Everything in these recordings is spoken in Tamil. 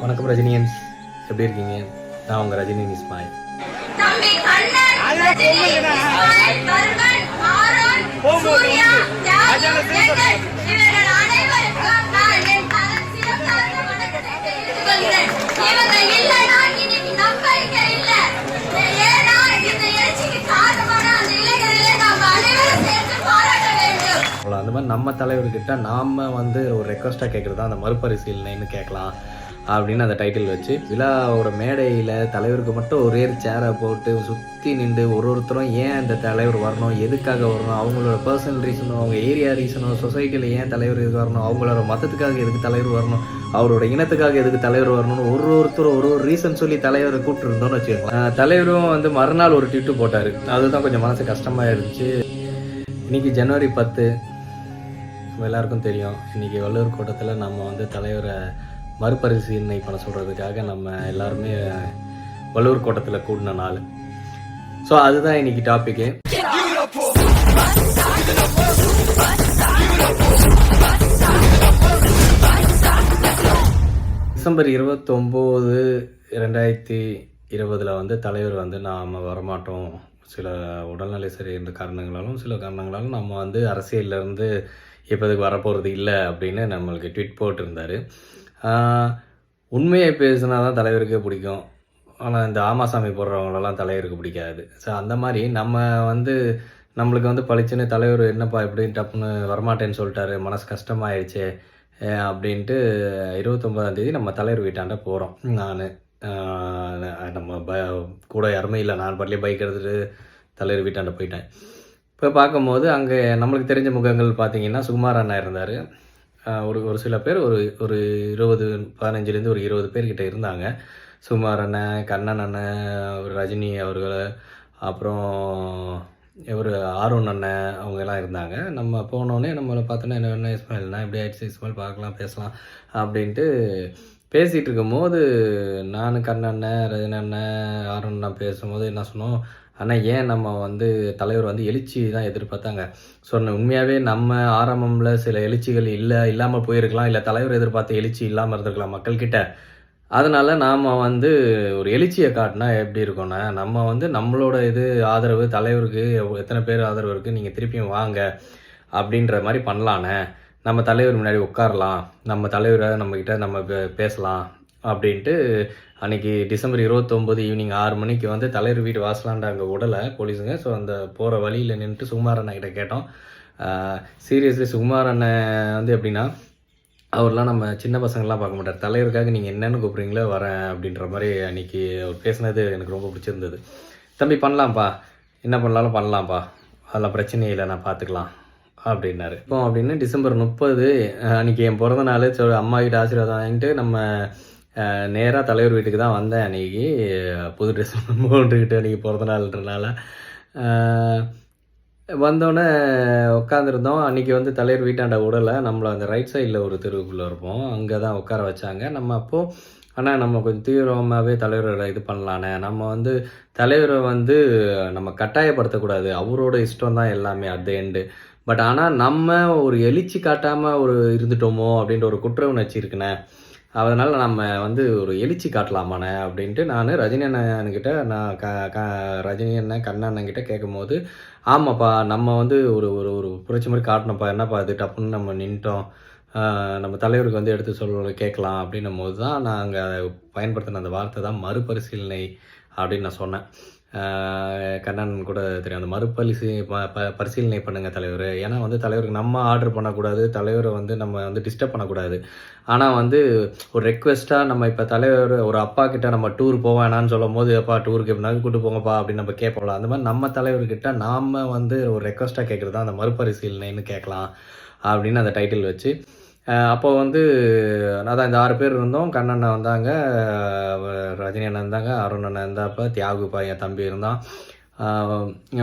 வணக்கம் ரஜினியன்ஸ் எப்படி இருக்கீங்க? நான் உங்கள் ரஜினி அந்த அவ்வளோ அந்த மாதிரி நம்ம தலைவர்கிட்ட நாம் வந்து ஒரு ரெக்வஸ்ட்டாக கேட்குறது அந்த மறுபரிசீலனைன்னு கேட்கலாம். அப்படின்னு அந்த டைட்டில் வச்சு விழாவோட மேடையில் தலைவருக்கு மட்டும் ஒரே சேரை போட்டு சுற்றி நின்று ஒரு ஒருத்தரும் ஏன் அந்த தலைவர் வரணும் எதுக்காக வரணும் அவங்களோட பர்சனல் ரீசனும் அவங்க ஏரியா ரீசனும் சொசைட்டியில் ஏன் தலைவர் இது வரணும் அவங்களோட மதத்துக்காக எதுக்கு தலைவர் வரணும் அவரோட இனத்துக்காக எதுக்கு தலைவர் வரணும்னு ஒரு ஒருத்தரும் ஒரு ஒரு ரீசன் சொல்லி தலைவரை கூப்பிட்டுருந்தோம்னு வச்சுக்கலாம் தலைவரும் வந்து மறுநாள் ஒரு ட்விட்டு போட்டார். அதுதான் கொஞ்சம் மனசு கஷ்டமாக இருந்துச்சு. இன்னைக்கு ஜனவரி பத்து. எல்லாருக்கும் தெரியும் இன்றைக்கி வள்ளுவர் கூட்டத்தில் நம்ம வந்து தலைவரை மறுபரிசீலனை பண்ண சொல்கிறதுக்காக நம்ம எல்லாருமே வள்ளுவர் கோட்டத்தில் கூடின நாள். ஸோ அதுதான் இன்னைக்கு டாப்பிக்கு டிசம்பர் இருபத்தொம்போது ரெண்டாயிரத்தி இருபதில் வந்து தலைவர் வந்து நாம் வரமாட்டோம். சில உடல்நிலை சரி காரணங்களாலும் சில காரணங்களாலும் நம்ம வந்து அரசியல்ல இருந்து வரப்போகிறது இல்லை அப்படின்னு நம்மளுக்கு ட்வீட் போட்டிருந்தாரு. உண்மையை பேசுனா தான் தலைவருக்கே பிடிக்கும். ஆனால் இந்த ஆமாசாமி போடுறவங்களெல்லாம் தலைவருக்கு பிடிக்காது. ஸோ அந்த மாதிரி நம்ம வந்து நம்மளுக்கு வந்து பளிச்சுன்னு தலைவர் என்னப்பா எப்படி டப்புன்னு வரமாட்டேன்னு சொல்லிட்டாரு மனசு கஷ்டமாயிடுச்சே அப்படின்ட்டு இருபத்தொம்பதாம் தேதி நம்ம தலைவர் வீட்டாண்ட போகிறோம் நான். நம்ம ப கூட யாருமே இல்லை. நான் பாட்டிலே பைக் எடுத்துகிட்டு தலைவர் வீட்டாண்ட போயிட்டேன். இப்போ பார்க்கும்போது அங்கே நம்மளுக்கு தெரிஞ்ச முகங்கள் பார்த்தீங்கன்னா சுகுமார் அண்ணா இருந்தார். ஒரு ஒரு சில பேர் ஒரு ஒரு இருபது பதினஞ்சுலேருந்து ஒரு இருபது பேர்கிட்ட இருந்தாங்க. சுமார் அண்ணன் கண்ணன் அண்ணன் ஒரு ரஜினி அவர்கள் அப்புறம் இவர் ஆர்வன் அண்ணன் அவங்க எல்லாம் இருந்தாங்க. நம்ம போனோடனே நம்மளை பார்த்தோன்னா என்ன என்ன இஸ்மாயில்னா இப்படி ஆயிடுச்சு இஸ்மாயில் பார்க்கலாம் பேசலாம் அப்படின்ட்டு பேசிகிட்டு இருக்கும்போது நான் கண்ணண்ணன் ரஜினி அண்ணன் ஆர்வன் அண்ணன் பேசும்போது என்ன சொன்னோம்? ஆனால் ஏன் நம்ம வந்து தலைவர் வந்து எழுச்சி தான் எதிர்பார்த்தாங்க? சொன்ன உண்மையாகவே நம்ம ஆரம்பமில் சில எழுச்சிகள் இல்லை இல்லாமல் போயிருக்கலாம் இல்லை தலைவர் எதிர்பார்த்த எழுச்சி இல்லாமல் இருந்திருக்கலாம் மக்கள்கிட்ட. அதனால் நாம் வந்து ஒரு எழுச்சியை காட்டினா எப்படி இருக்கும்னா நம்ம வந்து நம்மளோட இது ஆதரவு தலைவருக்கு எத்தனை பேர் ஆதரவு இருக்குது நீங்கள் திருப்பியும் வாங்க அப்படின்ற மாதிரி பண்ணலானே. நம்ம தலைவர் முன்னாடி உட்காரலாம் நம்ம தலைவரை நம்மக்கிட்ட நம்ம பே- பேசலாம் அப்படின்ட்டு அன்றைக்கி டிசம்பர் இருபத்தொம்போது ஈவினிங் ஆறு மணிக்கு வந்து தலைவர் வீடு வாசலாண்ட அங்கே விடலை போலீஸுங்க. ஸோ அந்த போகிற வழியில் நின்றுட்டு சுகுமார் அண்ணன் கிட்ட கேட்டோம். சீரியஸ்லி சுகுமார் அண்ணன் வந்து எப்படின்னா அவர்லாம் நம்ம சின்ன பசங்கள்லாம் பார்க்க மாட்டார். தலைவருக்காக நீங்கள் என்னென்னு கூப்பிட்றீங்களோ வரேன் அப்படின்ற மாதிரி அன்றைக்கி அவர் பேசினது எனக்கு ரொம்ப பிடிச்சிருந்தது. தம்பி பண்ணலாம்ப்பா. என்ன பண்ணலாலும் பண்ணலாம்ப்பா. அதெல்லாம் பிரச்சனையே இல்லை நான் பார்த்துக்கலாம் அப்படின்னாரு. இப்போ அப்படின்னு டிசம்பர் முப்பது அன்றைக்கி என் பிறந்த நாள். அம்மா கிட்ட ஆசீர்வாதம் வாங்கிட்டு நம்ம நேராக தலைவர் வீட்டுக்கு தான் வந்தேன் அன்றைக்கி புது ட்ரெஸ் போட்டுக்கிட்டு அன்றைக்கி பிறந்த நாள்ன்றனால. வந்தோடனே உட்காந்துருந்தோம் அன்றைக்கி வந்து தலைவர் வீட்டாண்ட விடலை நம்மளை அந்த ரைட் சைடில் ஒரு தெருவுக்குள்ளே இருப்போம். அங்கே தான் உட்கார வச்சாங்க. நம்ம அப்போது ஆனால் நம்ம கொஞ்சம் தீவிரமாகவே தலைவரோட இது பண்ணலானே. நம்ம வந்து தலைவரை வந்து நம்ம கட்டாயப்படுத்தக்கூடாது. அவரோட இஷ்டம் தான் எல்லாமே அட் த எண்டு பட் ஆனால் நம்ம ஒரு எழுச்சி காட்டாமல் ஒரு இருந்துட்டோமோ அப்படின்ற ஒரு குற்ற உணர்ச்சி இருக்குண்ணே. அதனால் நம்ம வந்து ஒரு எழுச்சி காட்டலாமாண்ணே அப்படின்ட்டு நான் ரஜினி அண்ணன்கிட்ட நான் க க ரஜினி அண்ணன் கண்ணண்ணன்கிட்ட கேட்கும் கேட்கும்போது ஆமாப்பா நம்ம வந்து ஒரு ஒரு ஒரு புரட்சி மாதிரி காட்டணும்ப்பா என்னப்பா இது டப்புன்னு நம்ம நின்ட்டோம். நம்ம தலைவருக்கு வந்து எடுத்து சொல்ல கேட்கலாம். அப்படின்னும் போது தான் நாங்கள் பயன்படுத்தின அந்த வார்த்தை தான் மறுபரிசீலனை அப்படின்னு நான் சொன்னேன். கண்ணன் கூட தெரியும். அந்த மறுபரிசீ ப ப- பரிசீலனை பண்ணுங்கள் தலைவர். ஏன்னா வந்து தலைவருக்கு நம்ம ஆர்டர் பண்ணக்கூடாது தலைவரை வந்து நம்ம வந்து டிஸ்டர்ப் பண்ணக்கூடாது. ஆனால் வந்து ஒரு ரெக்வெஸ்ட்டாக நம்ம இப்போ தலைவர் ஒரு அப்பா கிட்ட நம்ம டூர் போவேணான்னு சொல்லும் போது அப்பா டூருக்கு எப்படினாலும் கூட்டு போங்கப்பா அப்படின்னு நம்ம கேட்போம்ல. அந்த மாதிரி நம்ம தலைவர்கிட்ட நாம் வந்து ஒரு ரெக்வெஸ்ட்டாக கேட்குறது தான் அந்த மறுபரிசீலனைன்னு கேட்கலாம் அப்படின்னு அந்த டைட்டில் வச்சு அப்போ வந்து அதான் இந்த ஆறு பேர் இருந்தோம். கண்ணண்ணா வந்தாங்க. ரஜினி அண்ணன் இருந்தாங்க. அருண் அண்ணன் இருந்தாப்ப தியாகு பையன் தம்பி இருந்தான்.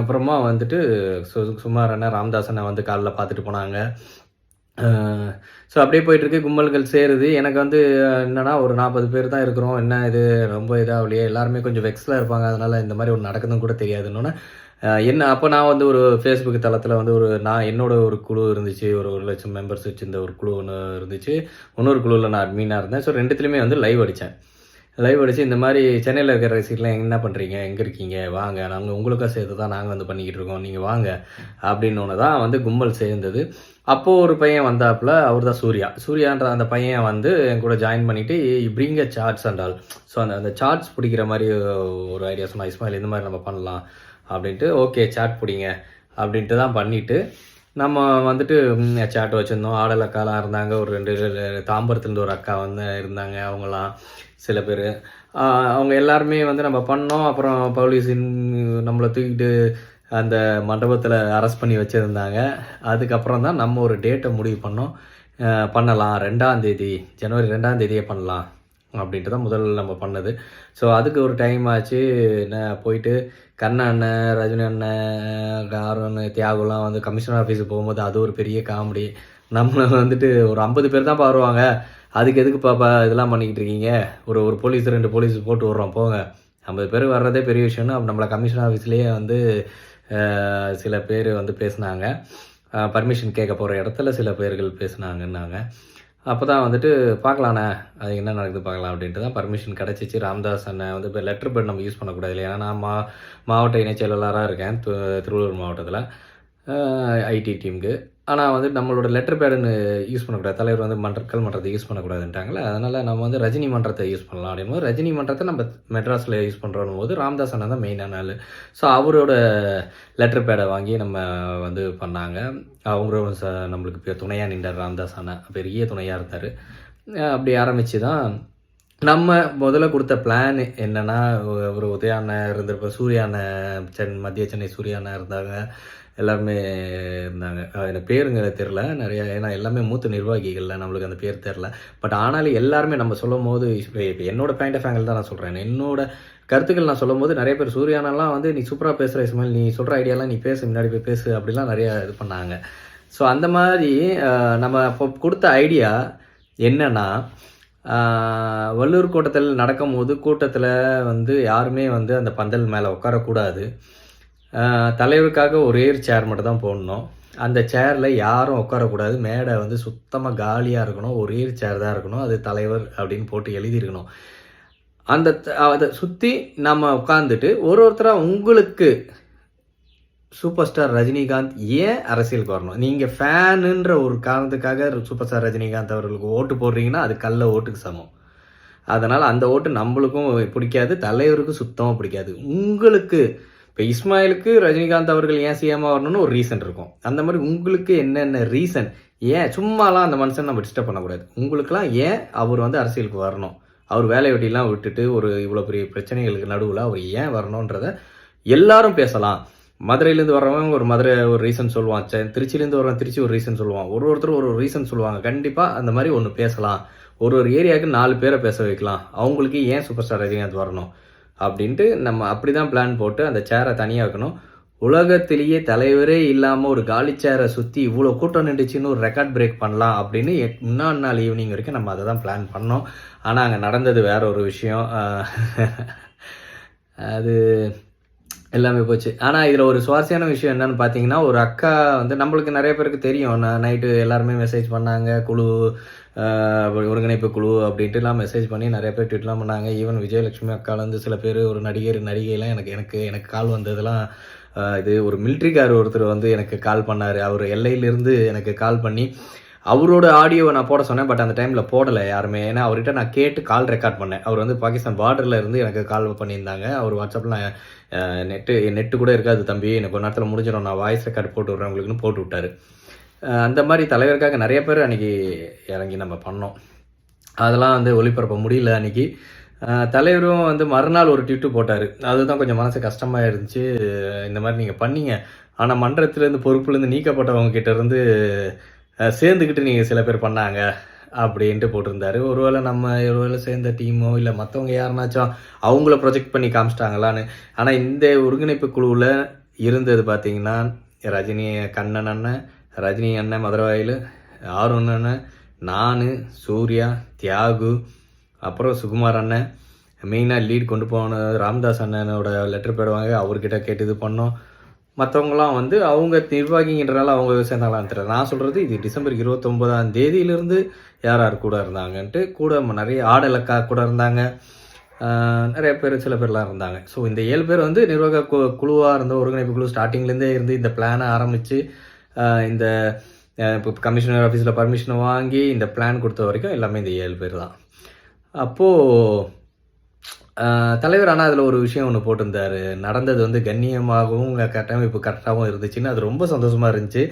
அப்புறமா வந்துட்டு சு சுமார் அண்ணன் ராம்தாஸ் அண்ணன் வந்து காலைல பார்த்துட்டு போனாங்க. ஸோ அப்படியே போயிட்டுருக்கு கும்பல்கள் சேருது. எனக்கு வந்து என்னென்னா ஒரு நாற்பது பேர் தான் இருக்கிறோம். என்ன இது? ரொம்ப இதாக இதாகலையே. எல்லாருமே கொஞ்சம் வெக்ஸில் இருப்பாங்க. அதனால் இந்த மாதிரி ஒன்று நடக்குதுன்னு கூட தெரியாதுன்னு என்ன அப்போ நான் வந்து ஒரு ஃபேஸ்புக் தளத்தில் வந்து ஒரு நான் என்னோட ஒரு குழு இருந்துச்சு. ஒரு ஒரு லட்சம் மெம்பர்ஸ் வச்சுருந்த ஒரு குழு ஒன்று இருந்துச்சு. இன்னொரு குழுவில் நான் அட்மீனாக இருந்தேன். ஸோ ரெண்டுத்துலேயுமே வந்து லைவ் அடித்தேன் லைவ் அடித்து இந்த மாதிரி சென்னையில் இருக்கிற ரசிகர்லாம் என்ன பண்ணுறீங்க எங்கே இருக்கீங்க? வாங்க. நாங்கள் உங்களுக்காக சேர்த்து தான் நாங்கள் வந்து பண்ணிக்கிட்டு இருக்கோம். நீங்கள் வாங்க. அப்படின்னு தான் வந்து கும்பல் சேர்ந்தது. அப்போது ஒரு பையன் வந்தாப்புல அவர் தான் சூர்யா. சூர்யான்ற அந்த பையன் வந்து என் கூட ஜாயின் பண்ணிவிட்டு பிரிங்க சார்ட்ஸ் அண்ட் ஆல் ஸோ அந்த அந்த சார்ட்ஸ் பிடிக்கிற மாதிரி ஒரு ஐடியா சொன்னால் இஸ்மாயில் இந்த மாதிரி நம்ம பண்ணலாம். அப்படின்ட்டு ஓகே சாட் பிடிங்க. அப்படின்ட்டு தான் பண்ணிவிட்டு நம்ம வந்துட்டு சாட் வச்சுருந்தோம். ஆடல் அக்காலாம் இருந்தாங்க. ஒரு ரெண்டு தாம்பரத்துலேருந்து ஒரு அக்கா வந்து இருந்தாங்க அவங்களாம் சில பேர். அவங்க எல்லாருமே வந்து நம்ம பண்ணோம். அப்புறம் போலீஸின் நம்மளை தூக்கிட்டு அந்த மண்டபத்தில் அரெஸ்ட் பண்ணி வச்சுருந்தாங்க. அதுக்கப்புறம் தான் நம்ம ஒரு டேட்டை முடிவு பண்ணோம். பண்ணலாம். ரெண்டாம் தேதி ஜனவரி ரெண்டாம் தேதியே பண்ணலாம். அப்படின்ட்டு தான் முதல்ல நம்ம பண்ணது. ஸோ அதுக்கு ஒரு டைம் ஆச்சு. என்ன போயிட்டு கண்ணா அண்ணன் ரஜினி அண்ணன் காரன் தியாகுலாம் வந்து கமிஷனர் ஆஃபீஸுக்கு போகும்போது அது ஒரு பெரிய காமெடி நம்மளை வந்துட்டு ஒரு ஐம்பது பேர் தான் வருவாங்க அதுக்கு எதுக்கு பாப்பா இதெல்லாம் பண்ணிக்கிட்டு இருக்கீங்க? ஒரு ஒரு போலீஸ் ரெண்டு போலீஸ் போட்டு விட்றோம் போங்க. ஐம்பது பேர் வர்றதே பெரிய விஷயம்னு நம்மளை கமிஷன் ஆஃபீஸ்லேயே வந்து சில பேர் வந்து பேசுனாங்க. பர்மிஷன் கேட்க போகிற இடத்துல சில பேர்கள் பேசுனாங்கன்னாங்க. அப்போ தான் வந்துட்டு பார்க்கலாண்ணே. அது என்ன நடக்குது பார்க்கலாம் அப்படின்ட்டு தான் பர்மிஷன் கிடச்சிச்சு. ராம்தாஸ் அண்ணன் வந்து இப்போ லெட்டர் பேட் நம்ம யூஸ் பண்ணக்கூடாது இல்லையா? ஏன்னா நான் மா மாவட்ட இணைச் செயலாளராக இருக்கேன். திருவள்ளூர் மாவட்டத்தில். ஐடி டீமுக்கு ஆனால் வந்து நம்மளோட லெட்டர் பேடுன்னு யூஸ் பண்ணக்கூடாது. தலைவர் வந்து மன்றக்கல் மன்றத்தை யூஸ் பண்ணக்கூடாதுன்ட்டாங்களே அதனால் நம்ம வந்து ரஜினி மன்றத்தை யூஸ் பண்ணலாம் அப்படிங்கும்போது ரஜினி மன்றத்தை நம்ம மெட்ராஸில் யூஸ் பண்ணுறோம் போது ராம்தாஸ் அண்ணன் தான் மெயினான ஆள் ஸோ அவரோட லெட்டர் பேடை வாங்கி நம்ம வந்து பண்ணாங்க. அவங்களும் ச நம்மளுக்கு துணையாக நின்றார் ராம்தாஸ் அண்ணன். பெரிய துணையாக இருந்தார். அப்படி ஆரம்பித்து தான் நம்ம முதல்ல கொடுத்த பிளான் என்னென்னா ஒரு உதய அண்ணன் இருந்திருப்ப சூர்யா அண்ணன் சென் மத்திய சென்னை சூர்யா இருந்தாங்க. எல்லாருமே இருந்தாங்க. அஹ் எனக்கு பேருங்க தெரில நிறைய. ஏன்னா எல்லாமே மூத்த நிர்வாகிகள்ல நம்மளுக்கு அந்த பேர் தெரில பட் ஆனாலும் எல்லாருமே நம்ம சொல்லும் போது இப்போ இப்போ என்னோட பாயிண்ட் ஆஃப் ஆங்கிள் தான் நான் சொல்கிறேன் என்னோட கருத்துக்கள் நான் சொல்லும் போது நிறைய பேர் சூர்யானெல்லாம் வந்து நீ சூப்பராக பேசுகிற இஸ்மாயில். நீ சொல்கிற ஐடியாலாம் நீ பேசு முன்னாடி போய் பேசு அப்படிலாம் நிறைய இது பண்ணாங்க. ஸோ அந்த மாதிரி நம்ம அப்போ கொடுத்த ஐடியா என்னன்னா வள்ளூர் கூட்டத்தில் நடக்கும்போது கூட்டத்தில் வந்து யாருமே வந்து அந்த பந்தல் மேலே உட்காரக்கூடாது. தலைவருக்காக ஒரே ஒரு சேர் மட்டும் தான் போடணும். அந்த சேரில் யாரும் உட்காரக்கூடாது. மேடை வந்து சுத்தமாக காலியாக இருக்கணும். ஒரே ஒரு சேர் தான் இருக்கணும். அது தலைவர் அப்படின்னு போட்டு எழுதியிருக்கணும். அந்த த- அதை சுற்றி நம்ம உட்காந்துட்டு ஒரு ஒருத்தராக உங்களுக்கு சூப்பர் ஸ்டார் ரஜினிகாந்த் ஏன் அரசியலுக்கு வரணும்? நீங்கள் ஃபேனுன்ற ஒரு காரணத்துக்காக சூப்பர் ஸ்டார் ரஜினிகாந்த் அவர்களுக்கு ஓட்டு போடுறீங்கன்னா அது கல்ல ஓட்டுக்கு சமம். அதனால் அந்த ஓட்டு நம்மளுக்கும் பிடிக்காது தலைவருக்கும் சுத்தமாக பிடிக்காது. உங்களுக்கு இப்போ இஸ்மாயிலுக்கு ரஜினிகாந்த் அவர்கள் ஏன் சிஎம்மாக வரணும்னு ஒரு ரீசன் இருக்கும். அந்த மாதிரி உங்களுக்கு என்னென்ன ரீசன் ஏன் சும்மாலாம் அந்த மனுஷன் நம்ம டிஸ்டர்ப் பண்ணக்கூடாது. உங்களுக்குலாம் ஏன் அவர் வந்து அரசியலுக்கு வரணும்? அவர் வேலை வெட்டிலாம் விட்டுட்டு ஒரு இவ்வளோ பெரிய பிரச்சனைகளுக்கு நடுவில் அவர் ஏன் வரணுன்றத எல்லாரும் பேசலாம். மதுரையிலேருந்து வர்றவங்க ஒரு மதுரை ஒரு ரீசன் சொல்லுவான். செ- திருச்சியிலேருந்து வரவன் திருச்சி ஒரு ரீசன் சொல்லுவான். ஒரு ஒருத்தர் ஒரு ரீசன் சொல்லுவாங்க. கண்டிப்பாக அந்த மாதிரி ஒன்று பேசலாம். ஒரு ஒரு ஏரியாவுக்கு நாலு பேரை பேச வைக்கலாம். அவங்களுக்கு ஏன் சூப்பர் ஸ்டார் ரஜினிகாந்த் வரணும்? அப்படின்ட்டு நம்ம அப்படி தான் பிளான் போட்டு அந்த சேரை தனியாக வைக்கணும் உலகத்திலேயே தலைவரே இல்லாமல் ஒரு காலி சேரை சுற்றி இவ்வளோ கூட்டம் நின்றுச்சுன்னு ஒரு ரெக்கார்ட் பிரேக் பண்ணலாம் அப்படின்னு எட்- நாள் ஈவினிங் வரைக்கும் நம்ம அதை தான் பிளான் பண்ணோம். ஆனால் அங்கே நடந்தது வேற ஒரு விஷயம். அது எல்லாமே போச்சு. ஆனால் இதில் ஒரு சுவாரஸ்யமான விஷயம் என்னன்னு பார்த்தீங்கன்னா ஒரு அக்கா வந்து நம்மளுக்கு நிறைய பேருக்கு தெரியும். நான் நைட்டு எல்லாருமே மெசேஜ் பண்ணாங்க குழு ஒருங்கிணைப்பு குழு அப்படின்ட்டுலாம் மெசேஜ் பண்ணி நிறைய பேர் ட்விட்லாம் பண்ணாங்க. ஈவன் விஜயலட்சுமி அக்காலேருந்து சில பேர் ஒரு நடிகர் நடிகைலாம் எனக்கு எனக்கு எனக்கு கால் வந்ததெல்லாம் இது ஒரு மிலிட்ரிக்கார் ஒருத்தர் வந்து எனக்கு கால் பண்ணார். அவர் எல்லையிலேருந்து எனக்கு கால் பண்ணி அவரோட ஆடியோவை நான் போட சொன்னேன் பட் அந்த டைமில் போடலை யாருமே. ஏன்னா அவர்கிட்ட நான் கேட்டு கால் ரெக்கார்ட் பண்ணேன். அவர் வந்து பாகிஸ்தான் பார்டரில் இருந்து எனக்கு கால் பண்ணியிருந்தாங்க. அவர் வாட்ஸ்அப்பில் நான் நெட்டு நெட்டு கூட இருக்காது தம்பி. எனக்கு ஒரு நேரத்தில் முடிஞ்சிடும். நான் வாய்ஸ் ரெக்கார்ட் போட்டு விட்றேன் உங்களுக்குன்னு போட்டு விட்டாரு. அந்த மாதிரி தலைவருக்காக நிறைய பேர் அன்றைக்கி இறங்கி நம்ம பண்ணோம். அதெல்லாம் வந்து ஒளிபரப்ப முடியல அன்றைக்கி தலைவரும் வந்து மறுநாள் ஒரு ட்விட்டு போட்டார். அதுதான் கொஞ்சம் மனசு கஷ்டமாக இருந்துச்சு. இந்த மாதிரி நீங்கள் பண்ணீங்க. ஆனால் மன்றத்திலேருந்து பொறுப்புலேருந்து நீக்கப்பட்டவங்க கிட்டேருந்து சேர்ந்துக்கிட்டு நீங்கள் சில பேர் பண்ணாங்க அப்படின்ட்டு போட்டிருந்தாரு. ஒருவேளை நம்ம ஒருவேளை சேர்ந்த டீமோ இல்லை மற்றவங்க யாருனாச்சும் அவங்கள ப்ரொஜெக்ட் பண்ணி காமிச்சிட்டாங்களான்னு. ஆனால் இந்த ஒருங்கிணைப்பு குழுவில் இருந்தது பார்த்தீங்கன்னா ரஜினி கண்ணன் அண்ணன் ரஜினி அண்ணன் மதுரவாயில் ஆருண் அண்ணன் நான் சூர்யா தியாகு அப்புறம் சுகுமார் அண்ணன். மெயினாக லீட் கொண்டு போன ராம்தாஸ் அண்ணனோட லெட்டர் போயிடுவாங்க அவர்கிட்ட கேட்டு இது பண்ணோம். மற்றவங்களாம் வந்து அவங்க நிர்வாகிங்கிறனால அவங்க சேர்ந்தாங்களான்னு தெரியல நான் சொல்கிறது இது டிசம்பர் இருபத்தொம்போதாம் தேதியிலிருந்து யார் யார் கூட இருந்தாங்கன்ட்டு கூட நிறைய ஆடலக்கா கூட இருந்தாங்க. நிறைய பேர் சில பேர்லாம் இருந்தாங்க. ஸோ இந்த ஏழு பேர் வந்து நிர்வாக கு குழுவாக இருந்த ஒருங்கிணைப்பு குழு ஸ்டார்டிங்லேருந்தே இருந்து இந்த பிளானை ஆரம்பித்து இந்த இப்போ கமிஷனர் ஆஃபீஸில் பர்மிஷனை வாங்கி இந்த பிளான் கொடுத்த வரைக்கும் எல்லாமே இந்த ஏழு பேர் தான். அப்போது தலைவர் ஆனால் அதில் ஒரு விஷயம் ஒன்று போட்டிருந்தாரு. நடந்தது வந்து கண்ணியமாகவும் கட்டமைப்பு கரெக்டாகவும் இருந்துச்சுன்னு அது ரொம்ப சந்தோஷமாக இருந்துச்சு.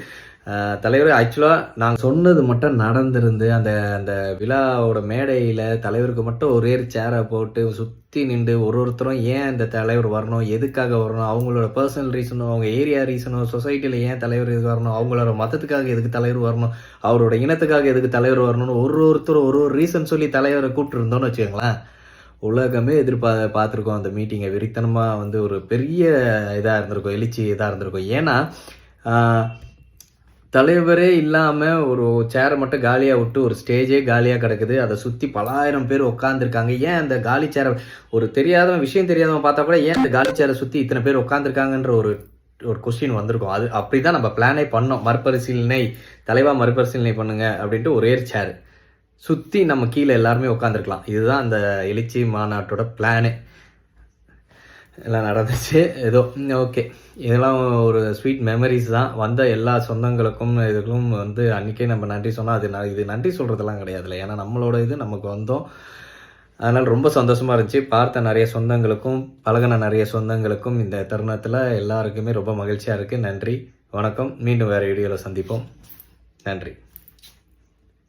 தலைவர் ஆக்சுவலாக நாங்கள் சொன்னது மட்டும் நடந்திருந்து அந்த அந்த விழாவோட மேடையில் தலைவருக்கு மட்டும் ஒரே சேரை போட்டு சுற்றி நின்று ஒரு ஒருத்தரும் ஏன் இந்த தலைவர் வரணும் எதுக்காக வரணும் அவங்களோட பர்சனல் ரீசனோ அவங்க ஏரியா ரீசனோ சொசைட்டியில் ஏன் தலைவர் இது வரணும் அவங்களோட மதத்துக்காக எதுக்கு தலைவர் வரணும் அவரோட இனத்துக்காக எதுக்கு தலைவர் வரணும்னு ஒரு ஒருத்தரும் ஒரு ஒரு ரீசன் சொல்லி தலைவரை கூப்பிட்டுருந்தோம்னு வச்சுக்கோங்களேன் உலகமே எதிர்பா பார்த்துருக்கோம் அந்த மீட்டிங்கை வெறித்தனமாக வந்து ஒரு பெரிய இதாக இருந்திருக்கும் எழுச்சி இதாக இருந்திருக்கும். ஏன்னா தலைவரே இல்லாமல் ஒரு சேரை மட்டும் காலியாக விட்டு ஒரு ஸ்டேஜே காலியாக கிடக்குது. அதை சுற்றி பலாயிரம் பேர் உட்காந்துருக்காங்க ஏன் அந்த காலி சேரை ஒரு தெரியாதவன் விஷயம் தெரியாதவன் பார்த்தா கூட ஏன் அந்த காலி சேரை சுற்றி இத்தனை பேர் உட்காந்துருக்காங்கன்ற ஒரு ஒரு கொஸ்டின் வந்திருக்கும். அது அப்படி தான் நம்ம பிளானே பண்ணோம். மறுபரிசீலனை தலைவா மறுபரிசீலனை பண்ணுங்க அப்படின்ட்டு ஒரே சேர் சுற்றி நம்ம கீழே எல்லாருமே உட்காந்துருக்கலாம் இதுதான் அந்த எழுச்சி மாநாட்டோட பிளானே எல்லாம் நடந்துச்சு. ஏதோ ஓகே. இதெல்லாம் ஒரு ஸ்வீட் மெமரிஸ் தான். வந்த எல்லா சொந்தங்களுக்கும் இதுக்கும் வந்து அன்றைக்கே நம்ம நன்றி சொன்னால் அது ந- இது நன்றி சொல்கிறதெல்லாம் கிடையாதுல்ல. ஏன்னா நம்மளோட இது நமக்கு வந்தோம். அதனால் ரொம்ப சந்தோஷமாக இருந்துச்சு. பார்த்த நிறைய சொந்தங்களுக்கும் பழகின நிறைய சொந்தங்களுக்கும் இந்த தருணத்தில் எல்லாருக்குமே ரொம்ப மகிழ்ச்சியாக இருக்குது நன்றி. வணக்கம். மீண்டும் வேறு வீடியோவில் சந்திப்போம். நன்றி.